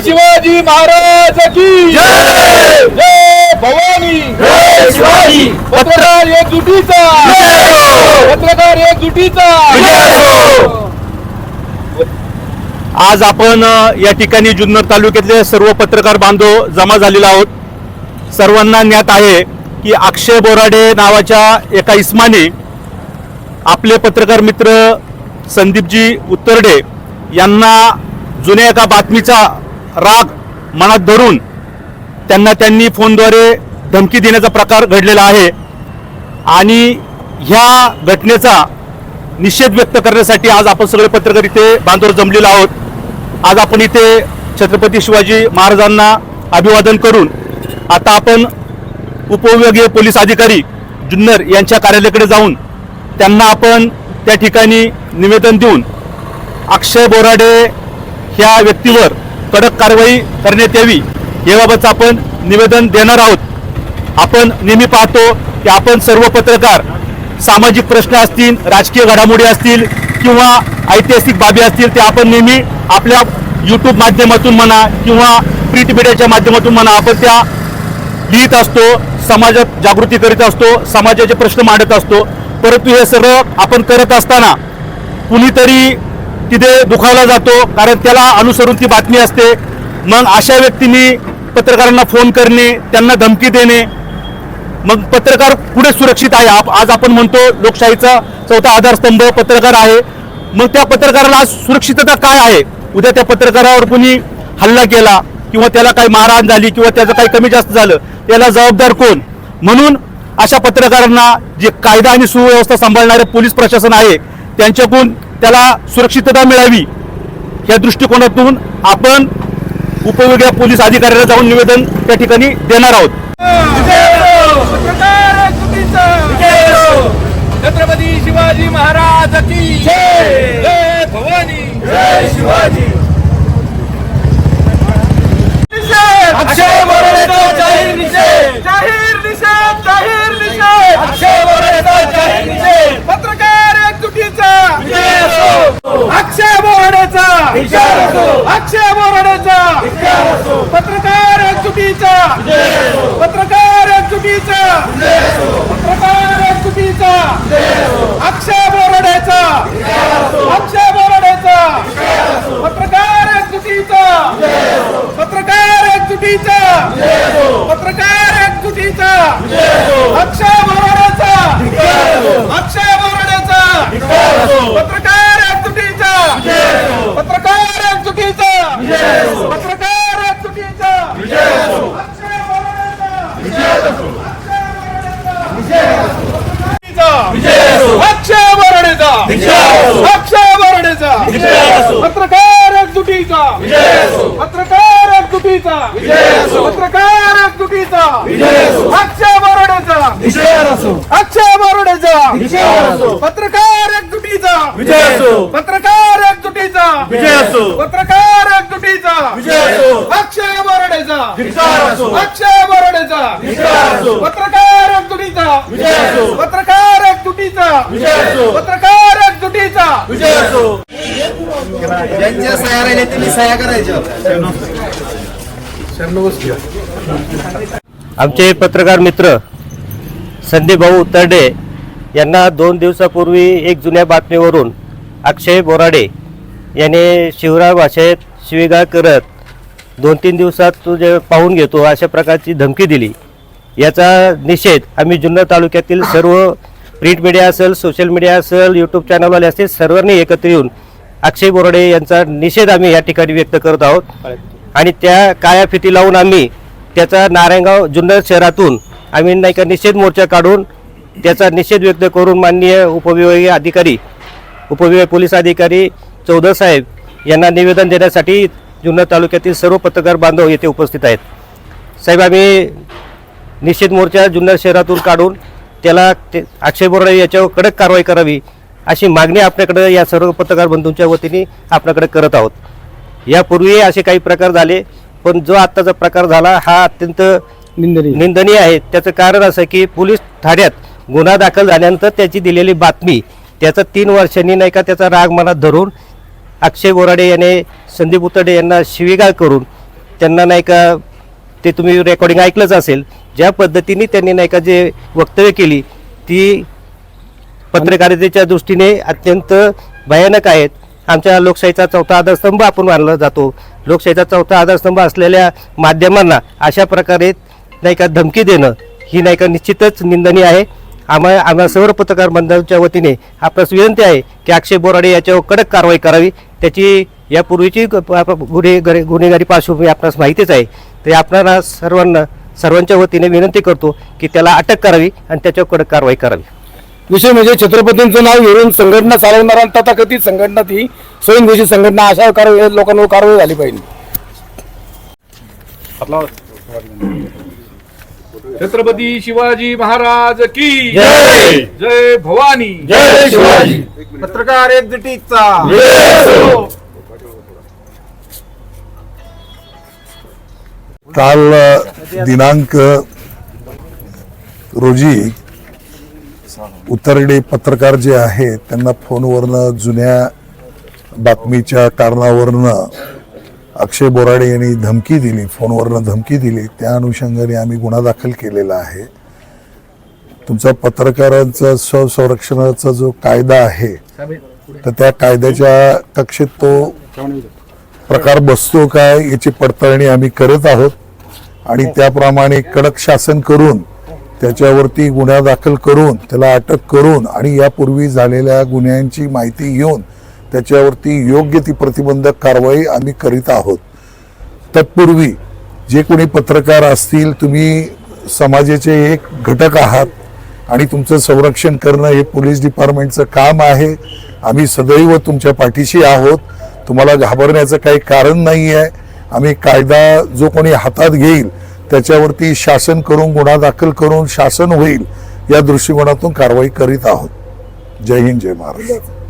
शिवाजी महाराज की जय! भवानी! शिवाजी! पत्रकार एकजुटीचा पत्रकार एकजुटीचा आज आपण या ठिकाणी जुन्नर तालुक्यातले सर्व पत्रकार बांधव जमा झालेलो आहोत. सर्वांना ज्ञात आहे की अक्षय बोराडे नावाच्या एका इस्माने आपले पत्रकार मित्र संदीपजी उत्तरडे यांना जुन्या एका बातमीचा राग मनात धरून त्यांना त्यांनी फोनद्वारे धमकी देण्याचा प्रकार घडलेला आहे. आणि ह्या घटनेचा निषेध व्यक्त करण्यासाठी आज आपण सगळे पत्रकार इथे बांधवर जमलेलो आहोत. आज आपण इथे छत्रपती शिवाजी महाराजांना अभिवादन करून आता आपण उपविभागीय पोलीस अधिकारी जुन्नर यांच्या कार्यालयाकडे जाऊन त्यांना आपण त्या ठिकाणी निवेदन देऊन अक्षय बोराडे ह्या व्यक्तीवर कडक कारवाई करण्यात यावी. याबाबतचं आपण निवेदन देणार आहोत. आपण नेहमी पाहतो की आपण सर्व पत्रकार सामाजिक प्रश्न असतील राजकीय घडामोडी असतील किंवा ऐतिहासिक बाबी असतील ते आपण नेहमी आपल्या यूट्यूब माध्यमातून म्हणा किंवा प्रिंट मीडियाच्या माध्यमातून म्हणा आपण त्या लिहित असतो समाजात जागृती करीत असतो समाजाचे प्रश्न मांडत असतो. परंतु हे सगळं आपण करत असताना कुणीतरी तिथे दुखावला जातो कारण त्याला अनुसरून ती बातमी असते. मग अशा व्यक्तींनी पत्रकारांना फोन करणे त्यांना धमकी देणे. मग पत्रकार पुढे सुरक्षित आहे? आप- आज आपण म्हणतो लोकशाहीचा चौथा आधारस्तंभ पत्रकार आहे. मग त्या पत्रकाराला आज सुरक्षितता काय आहे? उद्या त्या पत्रकारावर कुणी हल्ला केला किंवा त्याला काही मारहाण झाली किंवा त्याचं काही कमी जास्त झालं त्याला जबाबदार कोण? म्हणून अशा पत्रकारांना जे कायदा आणि सुव्यवस्था सांभाळणारे पोलीस प्रशासन आहे त्यांच्याकडून त्याला सुरक्षितता मिळावी या दृष्टिकोनातून आपण उपविभागीय पोलीस अधिकाऱ्याला जाऊन निवेदन त्या ठिकाणी देणार आहोत. छत्रपती शिवाजी महाराज की जय भवानी. जय शिवाजी अक्षय जाहीर निषेध. जाहीर निषेध जाहीर निषेध. अक्षय जाहीर निषेध पत्रकार एकजुटीचा अक्षय बोराडेचा अक्षय बोराडेचा पत्रकार एकजुटीचा पत्रकार एकजुटीचा पत्रकार एकजुटीचा अक्षय बोराडेचा अक्षय बोराडेचा पत्रकार एकजुटीचा पत्रकार एकजुटीचा पत्रकार एकजुटीचा अक्षय बोराडेचा अक्षय बोराडेचा पत्रकार एकजुटीचा पत्रकार एकजुटीचा पत्रकार एकजुटीचा अक्षय बोराडेचा अक्षय बोराडेचा अक्षय बोराडेचा पत्रकार एकजुटीचा पत्रकार एकजुटीचा पत्रकार एकजुटीचा अक्षय बोराडेचा अक्षय बोराडेचा पत्रकार एकजुटीचा पत्रकार एकजुटीचा पत्रकार एकजुटीचा अक्षय बोराडेचा. अक्षय बोराडेचा पत्रकार एकजुटीचा पत्रकार एकजुटीचा पत्रकार एकजुटीचा ज्यांच्या सह्या राहिल्या त्यांनी सह्या करायच्या. आमचे पत्रकार मित्र संदीप भाऊ उत्तरडे यांना दोन दिवसापूर्वी एक जुन्या बातमीवरून अक्षय बोराडे याने शिवराय भाषेत शिवीगाळ करत दोन तीन दिवसात तुझे पाहून घेतो अशा प्रकारची धमकी दिली. याचा निषेध आम्ही जुन्नर तालुक्यातील सर्व प्रिंट मीडिया असेल सोशल मीडिया असेल यूट्यूब चॅनलवाले असतील सर्वांनी एकत्र येऊन अक्षय बोर्डे यांचा निषेध आम्ही या ठिकाणी व्यक्त करत आहोत. आणि त्या काया फिटी लावून आम्ही त्याचा नारायणगाव जुन्नर शहरातून आम्ही नाही का निषेध मोर्चा काढून त्याचा निषेध व्यक्त करून माननीय उपविभागीय अधिकारी उपविभागीय पोलीस अधिकारी चौधर साहेब यांना निवेदन देण्यासाठी जुन्नर तालुक्यातील सर्व पत्रकार बांधव येथे उपस्थित आहेत. साहेब आम्ही निषेध मोर्चा जुन्नर शहरातून काढून त्याला ते अक्षय बोराडे याच्यावर कडक कारवाई करावी अशी मागणी आपल्याकडे या सर्व पत्रकार बंधूंच्या वतीने आपल्याकडे करत आहोत. यापूर्वी असे काही प्रकार झाले पण जो आत्ताचा प्रकार झाला हा अत्यंत निंदनीय. निंदनीय आहे. त्याचं कारण असं की पोलीस ठाण्यात गुन्हा दाखल झाल्यानंतर त्याची दिलेली बातमी त्याचा तीन वर्षांनी नाही का त्याचा राग मनात धरून अक्षय बोराडे याने संदीप उतडे यांना शिवीगाळ करून त्यांना नाही का ते तुम्ही रेकॉर्डिंग ऐकलंच असेल. ज्या पद्धतीने त्यांनी नाही का जे वक्तव्य केली ती पत्रकारितेच्या दृष्टीने अत्यंत भयानक आहेत. आमच्या लोकशाहीचा चौथा आधारस्तंभ आपण मानला जातो. लोकशाहीचा चौथा आधारस्तंभ असलेल्या माध्यमांना अशा प्रकारे नाही का धमकी देणं ही नाही का निश्चितच निंदनीय आहे. आम्हा आम्हा सर्व पत्रकार मंडळाच्या वतीने आपल्यास विनंती आहे की अक्षय बोराडे याच्यावर कडक कारवाई करावी. त्याची यापूर्वीची गुन्हे गर- गुन्हेगारी पार्श्वभूमी आपणास माहितीच आहे. तर आपणाला सर्वांना सर्वांच्या वतीने विनंती करतो की त्याला अटक करावी आणि त्याच्यावर कडक कारवाई करावी. विषय म्हणजे छत्रपतींचं नाव घेऊन संघटना चालवणारा तथाकथित संघटना ती स्वयंघोषित संघटना अशा कारवाई लोकांवर कारवाई झाली पाहिजे. छत्रपती शिवाजी महाराज की जय! जय भवानी. जय शिवाजी. पत्रकार एकजुटीचा. काल दिनांक रोजी उतरडे पत्रकार जे आहेत त्यांना फोनवरनं जुन्या बातमीच्या कारणावरनं अक्षय बोराडे यांनी धमकी दिली फोनवरनं धमकी दिली. त्या अनुषंगाने आम्ही गुन्हा दाखल केलेला आहे. तुमचा पत्रकारांचा स्वसंरक्षणाचा जो कायदा आहे तर त्या कायद्याच्या कक्षेत तो प्रकार बसतो काय याची पडताळणी आम्ही करत आहोत. आणि त्याप्रमाणे कडक शासन करून त्याच्यावरती गुन्हा दाखल करून त्याला अटक करून आणि यापूर्वी झालेल्या गुन्ह्यांची माहिती घेऊन त्याच्यावरती योग्य ती प्रतिबंधक कारवाई आम्ही करीत आहोत. तत्पूर्वी जे कोणी पत्रकार असतील तुम्ही समाजाचे एक घटक आहात आणि तुमचं संरक्षण करणं हे पोलीस डिपार्टमेंटचं काम आहे. आम्ही सदैव तुमच्या पाठीशी आहोत. तुम्हाला घाबरण्याचं काही कारण नाही आहे आम्ही कायदा जो कोणी हातात घेईल त्याच्यावरती शासन करून गुन्हा दाखल करून शासन होईल या दृष्टिकोनातून कारवाई करीत आहोत. जय हिंद जय महाराष्ट्र.